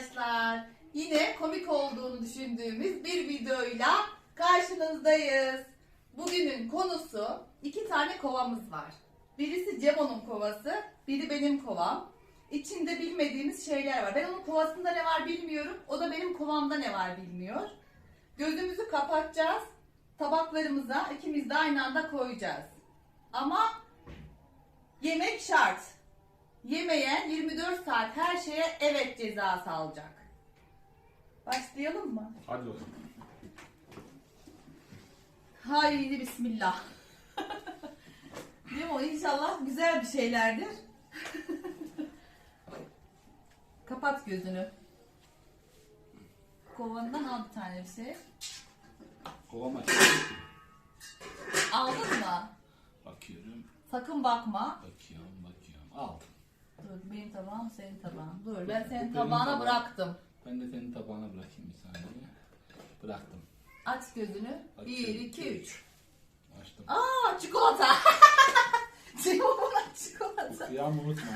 arkadaşlar. Yine komik olduğunu düşündüğümüz bir videoyla karşınızdayız. Bugünün konusu iki tane kovamız var. Birisi Cemo'nun kovası, biri benim kovam. İçinde bilmediğimiz şeyler var. Ben onun kovasında ne var bilmiyorum. O da benim kovamda ne var bilmiyor. Gözümüzü kapatacağız. Tabaklarımıza ikimiz de aynı anda koyacağız. Ama yemek şart. Yemeyen 24 saat her şeye evet cezası alacak. Başlayalım mı? Hadi bakalım. Haydi bismillah. Değil mi o? İnşallah güzel bir şeylerdir. Kapat gözünü. Kovandan al bir tane bir şey. Kovam aç. Aldın mı? Bakıyorum. Sakın bakma. Bakıyorum. Benim tabağım senin tabağın. Dur ben senin Benim tabağına tabağım. bıraktım. Ben de senin tabağına bırakayım bir saniye. Bıraktım. Aç gözünü. Açıyorum. 1, 2, 3. Açtım. Aa çikolata. Cevabına çikolata. Kıyamı unutma.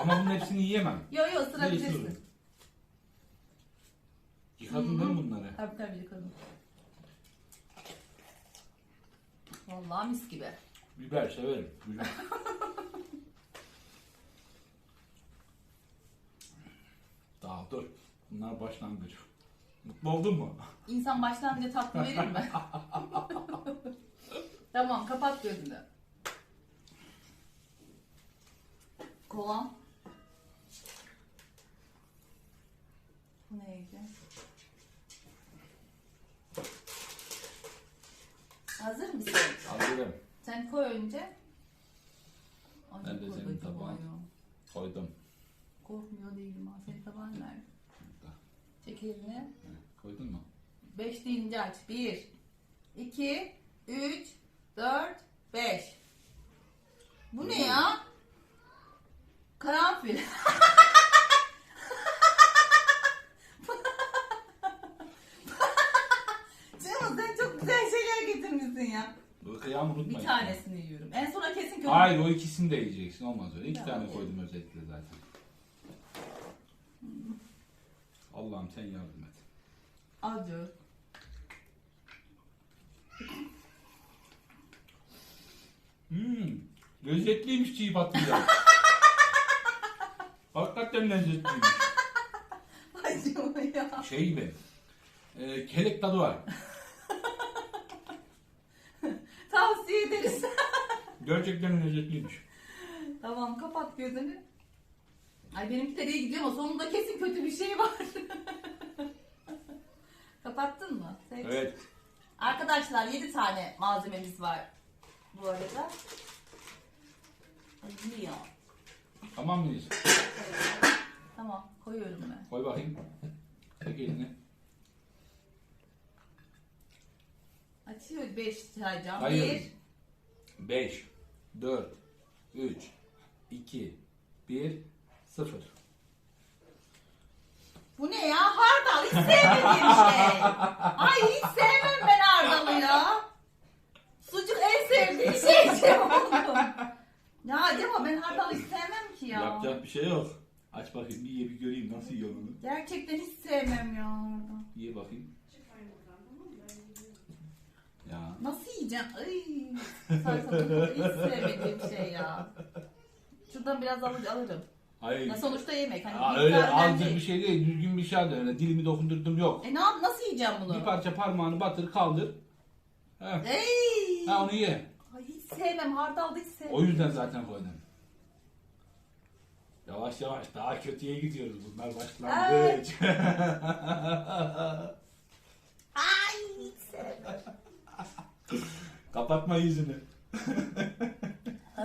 Ama bunun hepsini yiyemem. Yo yo Bir ısırabilirsin. ısırırım. Yıkadın değil mi bunları? Tabii tabii yıkadım. Vallahi mis gibi. Biber severim. Biber. Daha dur. Bunlar başlangıç. Mutlu oldun mu? İnsan başlangıca tatlı verir mi? tamam kapat gözünü. Kovan. Bu neydi? Hazır mısın? Hazırım. Sen koy önce. Ay, Ben de koy senin bakayım. Koydum. Korkmuyor değilim ha. Senin tabağın nerede? Çek elini. Evet, Koydun mu? 5 deyince aç. 1, 2, 3, 4, 5. Bu ne ya? Karanfil. Canım sen çok güzel şeyler getirmişsin ya. Bu kıyamı unutma. Bir tanesini yiyorum. En sona kesin kötü. Hayır o ikisini de yiyeceksin. Olmaz öyle. İki Ya, tane evet. koydum özellikle zaten. Allah'ım sen yardım et. Acı. Hmm, lezzetliymiş çiğ patlıcan. Hakikaten lezzetliymiş. Acı ya. Şey gibi. E, kelek tadı var. Tavsiye ederiz. Gerçekten lezzetliymiş. Tamam kapat gözünü. Ay benimki de iyi gidiyor ama sonunda kesin kötü bir şey var. Kapattın mı? Seç. Evet. Arkadaşlar 7 tane malzememiz var bu arada. Acıyor. Tamam mıyız? Tamam koyuyorum ben. Koy bakayım. Tek elini. Açıyor 5 sayacağım. Hayır. 1, 5, 4, 3, 2, 1, 0. Bu ne ya? Hardal hiç sevmediğim şey. Ay hiç sevmem ben hardalı ya. Sucuk en sevdiğim şey Cemo. Ya Cemo ben hardalı hiç sevmem ki ya. Yapacak bir şey yok. Aç bakayım bir ye bir göreyim nasıl yiyor onu. Gerçekten hiç sevmem ya hardal. Ye bakayım. Ya. Nasıl yiyeceğim? Ay, sarımsak hiç sevmediğim şey ya. Şuradan biraz alır, alırım. Hayır. Ya sonuçta yemek. Hani Aa, öyle miktar önemli azıcık değil. bir şey değil. Düzgün bir şey al öyle. Dilimi dokundurdum yok. E ne yap? Nasıl yiyeceğim bunu? Bir parça parmağını batır kaldır. He. Ey! Ha onu ye. Ay, hiç sevmem. Hardal da hiç sevmem. O yüzden zaten koydum. Yavaş yavaş daha kötüye gidiyoruz. Bunlar başlangıç. Ay hiç sevmem. Kapatma yüzünü. Aa,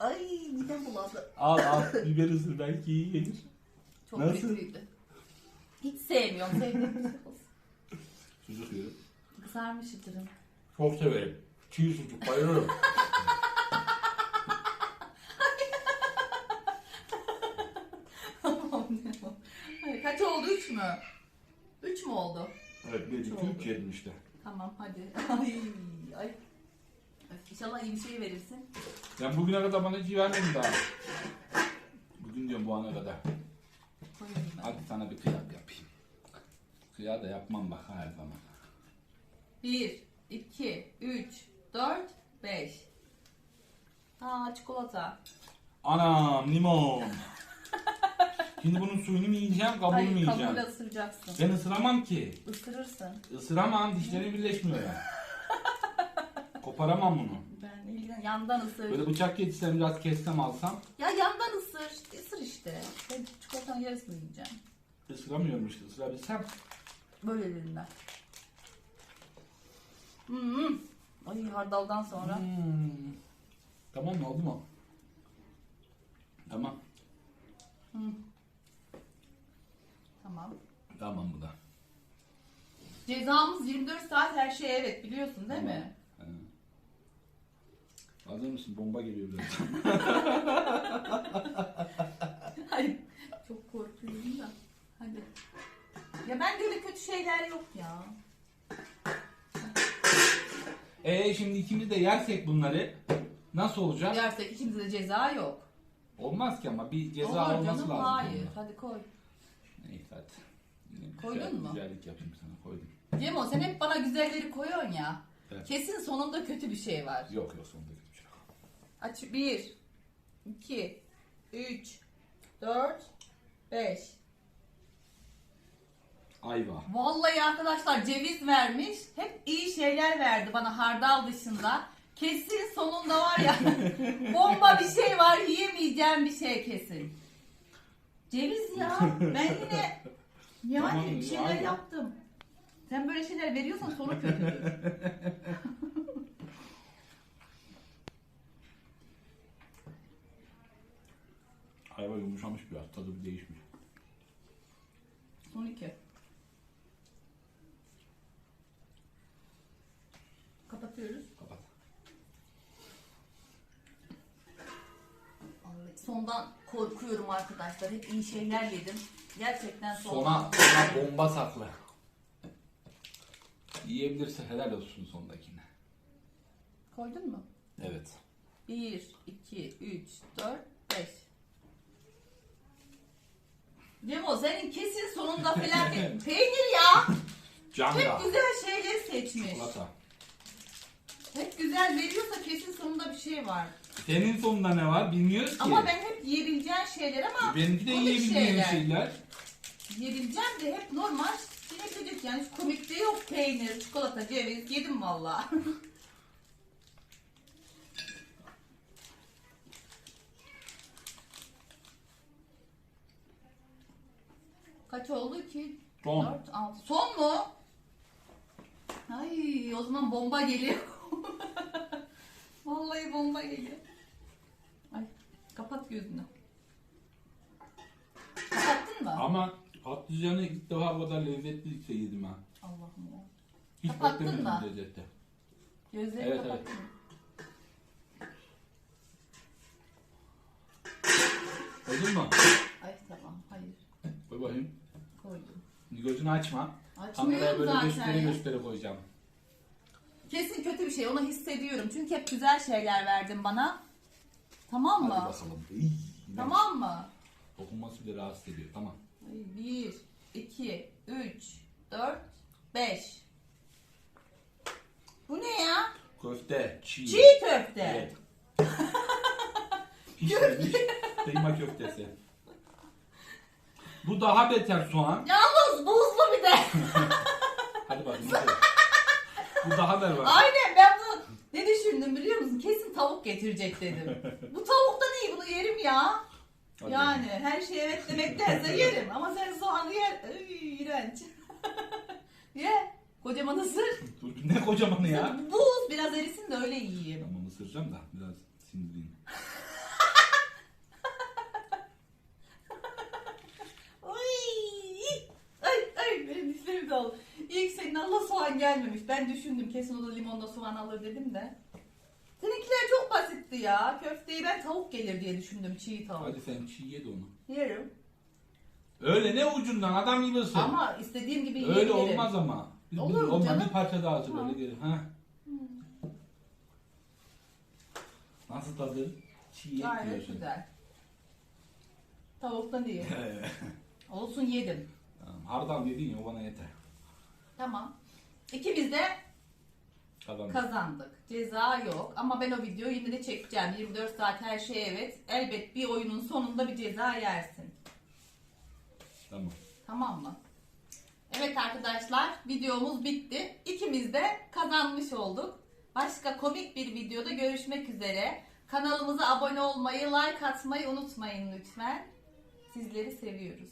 Ay midem bulandı. Al al biber ısır belki iyi gelir. Çok Nasıl? kötüydü. Hiç sevmiyorum. Olsun. Sucuk yiyorum. Kızarmış yıtırım. Çok severim. Çiğ sucuk bayılırım. Tamam o? Hayır, Kaç oldu? Üç mü? Üç mü oldu? evet bir iki üç yedim işte. Tamam hadi. Ay, ay. İnşallah iyi bir şey verirsin. Ben bugüne kadar bana hiç vermedin daha. Bugün ediyorum bu ana kadar. Koyayım ben. Hadi sana bir kıyak yapayım. Kıyak da yapmam bak her zaman. 1, 2, 3, 4, 5. Aa çikolata. Anam limon. Şimdi bunun suyunu mu yiyeceğim, kabuğunu mu Hayır yiyeceğim? kabuğuyla ısıracaksın. Ben ısıramam ki. Isırırsın. Isıramam, dişlerim birleşmiyor. Koparamam bunu. Ben ilgilen yandan ısır. Böyle bıçak yetişsem biraz kessem alsam Ya yandan ısır. Isır işte. Ben çikolatanın yarısını yiyeceğim. ısıramıyorum işte. Isırabilsem. Böylelerinden. Hmm. Ay hardaldan sonra. Hmm. Tamam mı oldu mu? Tamam. Hmm. Tamam. Tamam bu da. Cezamız 24 saat her şeye evet biliyorsun değil mi? Hazır mısın? Bomba geliyor biraz. Hayır. Çok korkuyorum da. Hadi. Ya ben öyle kötü şeyler yok ya. Ee şimdi ikimiz de yersek bunları nasıl olacak? Yersek içimizde de ceza yok. Olmaz ki ama bir ceza Olur olması canım, lazım. Hayır. bunda. Hadi koy. Neyse hadi. Yine Koydun güzel- mu? Güzellik yapayım sana koydum. Cemo sen hep bana güzelleri koyuyorsun ya. Evet. Kesin sonunda kötü bir şey var. Yok yok sonunda kötü. Aç 1 2 3 4 5 Ayva. Vallahi arkadaşlar ceviz vermiş. Hep iyi şeyler verdi bana hardal dışında. Kesin sonunda var ya bomba bir şey var yiyemeyeceğim bir şey kesin. Ceviz ya. Ben yine yani Tamam, bir şeyler aynen. yaptım. Sen böyle şeyler veriyorsan sonu kötüdür. Ayva yumuşamış biraz. Tadı bir değişmiş. Son iki. Kapatıyoruz. Kapat. Vallahi Sondan korkuyorum arkadaşlar. Hep iyi şeyler yedim. Gerçekten Sona, sondan. sona bomba saklı. Yiyebilirse helal olsun sondakine. Koydun mu? Evet. 1, 2, 3, 4, 5. Cemo senin kesin sonunda felaket. Peynir ya. Canga. Hep güzel şeyler seçmiş. Çikolata. Hep güzel veriyorsa kesin sonunda bir şey var. Senin sonunda ne var bilmiyoruz ki. Ama ben hep yiyebileceğin şeyler ama Benimki de komik yiyebileceğin şeyler. şeyler. Yiyebileceğim de hep normal yine çocuk yani hiç komik de yok peynir, çikolata, ceviz yedim valla. Kaç oldu ki? Son. 4, 6. Son mu? Ay o zaman bomba geliyor. Vallahi bomba geliyor. Ay kapat gözünü. Kapattın mı? Ama patlıcanı ilk defa bu kadar lezzetli şey yedim ha. Allah'ım ya. Hiç Kapattın mı? bu lezzette. Gözleri Evet, kapattın. Koydun mu? Ay tamam hayır Koy bakayım. Gözünü açma. Kameraya Açmıyorum böyle zaten göstere ya. göstere koyacağım. Kesin kötü bir şey onu hissediyorum. Çünkü hep güzel şeyler verdin bana. Tamam Hadi mı? bakalım. İy, Tamam mı? Dokunması bile rahatsız ediyor. Tamam. Ay, Bir, iki, üç, dört, beş. Bu ne ya? Köfte, çiğ. Çiğ köfte. Evet. Pişmemiş kıyma köftesi. Bu daha beter soğan. Yalnız buzlu bir de. Hadi bakayım. Bu daha berbat. Aynen ben bunu ne düşündüm biliyor musun? Kesin tavuk getirecek dedim. Bu tavuktan iyi bunu yerim ya. Hadi Yani her şeye evet demektense yerim ama sen soğanı yer. Ay, iğrenç. Ye. Kocaman ısır. Dur ne kocamanı ya. Buz biraz erisin de öyle yiyeyim. Tamam ısıracağım da biraz sindireyim. Ay, ay, ay benim dişlerim de oldu. Allah soğan gelmemiş. Ben düşündüm kesin o da limonda soğan alır dedim de. Seninkiler çok basitti ya. Köfteyi ben tavuk gelir diye düşündüm çiğ tavuk. Hadi sen çiğ ye de onu. Yerim. Öyle ne ucundan adam gibi ısır. Ama istediğim gibi Öyle yiyebilirim. olmaz ama. Bir, Olur bir, olmaz, canım? bir parça daha ısır Ha. öyle gelir. Ha. Nasıl tadı? Çiğ et Gayet diyorsun. güzel. Tavuktan iyi. Olsun yedim. tamam, Hardal yedin ya o bana yeter. Tamam. İkimiz de Kazandım. kazandık. Ceza yok ama ben o videoyu yine de çekeceğim. 24 saat her şey evet. Elbet bir oyunun sonunda bir ceza yersin. tamam. Tamam mı? Evet arkadaşlar videomuz bitti. İkimiz de kazanmış olduk. Başka komik bir videoda görüşmek üzere. Kanalımıza abone olmayı, like atmayı unutmayın lütfen. Sizleri seviyoruz.